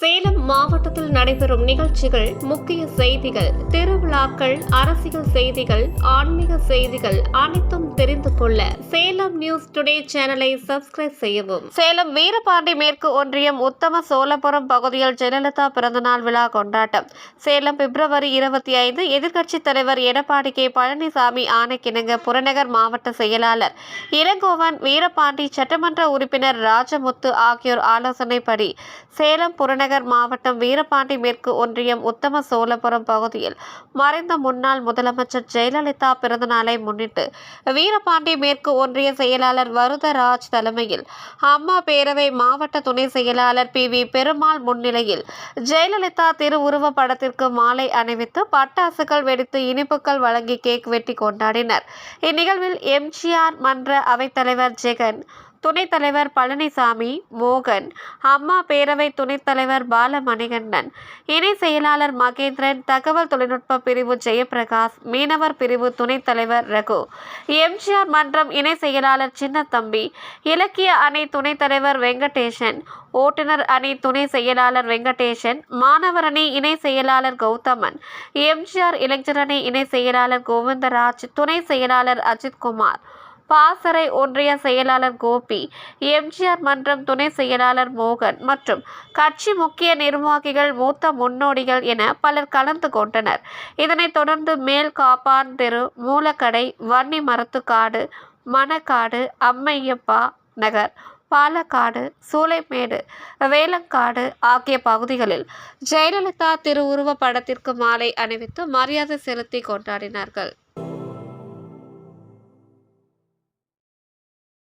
சேலம் மாவட்டத்தில் நடைபெறும் நிகழ்ச்சிகள் முக்கிய செய்திகள் திருவிழாக்கள் அரசியல் செய்திகள் ஆன்மீக செய்திகள் அனைத்தும் தெரிந்து கொள்ள சேலம் நியூஸ் டுடே சேனலை சப்ஸ்கிரைப் செய்யவும். சேலம் வீரபாண்டி மேற்கு ஒன்றியம் உத்தம சோழபுரம் பகுதியில் ஜெயலலிதா பிறந்தநாள் விழா கொண்டாட்டம். சேலம் பிப்ரவரி இருபத்தி ஐந்து எதிர்க்கட்சித் தலைவர் எடப்பாடி கே. பழனிசாமி ஆணைக்கிணங்க புறநகர் மாவட்ட செயலாளர் இளங்கோவன் வீரபாண்டி சட்டமன்ற உறுப்பினர் ராஜமுத்து ஆகியோர் ஆலோசனைப்படி சேலம் புறநகர் மாவட்டம் வீரபாண்டி மேற்கு ஒன்றியம் உத்தம சோழபுரம் பகுதியில் மறைந்த முன்னாள் முதலமைச்சர் ஜெயலலிதா பிறந்தநாளை முன்னிட்டு வீரபாண்டி மேற்கு ஒன்றிய செயலாளர் வருதராஜ் தலைமையில் அம்மா பேரவை மாவட்ட துணை செயலாளர் பி வி பெருமாள் முன்னிலையில் ஜெயலலிதா திருவுருவ படத்திற்கு மாலை அணிவித்து பட்டாசுகள் வெடித்து இனிப்புகள் வழங்கி கேக் வெட்டி கொண்டாடினர். இந்நிகழ்வில் எம்ஜிஆர் மன்ற அவைத்தலைவர் ஜெகன் துணைத் தலைவர் பழனிசாமி மோகன் அம்மா பேரவை துணைத் தலைவர் பாலமணிகண்டன் இணை செயலாளர் மகேந்திரன் தகவல் தொழில்நுட்ப பிரிவு ஜெயபிரகாஷ் மீனவர் பிரிவு துணைத் தலைவர் ரகு எம்ஜிஆர் மன்றம் இணை செயலாளர் சின்னத்தம்பி இலக்கிய அணி துணைத் தலைவர் வெங்கடேசன் ஓட்டுநர் அணி துணை செயலாளர் வெங்கடேசன் மாணவர் அணி இணை செயலாளர் கௌதமன் எம்ஜிஆர் இளைஞர் அணி இணை செயலாளர் கோவிந்தராஜ் துணை செயலாளர் அஜித்குமார் பாசறை ஒன்றிய செயலாளர் கோபி எம்ஜிஆர் மன்றம் துணை செயலாளர் மோகன் மற்றும் கட்சி முக்கிய நிர்வாகிகள் மூத்த முன்னோடிகள் என பலர் கலந்து கொண்டனர். இதனைத் தொடர்ந்து மேல் காப்பான் தெரு மூலக்கடை வன்னி மரத்துக்காடு மணக்காடு அம்மையப்பா நகர் பாலக்காடு சூளைமேடு வேலங்காடு ஆகிய பகுதிகளில் ஜெயலலிதா திருவுருவ படத்திற்கு மாலை அணிவித்து மரியாதை செலுத்தி கொண்டாடினார்கள்.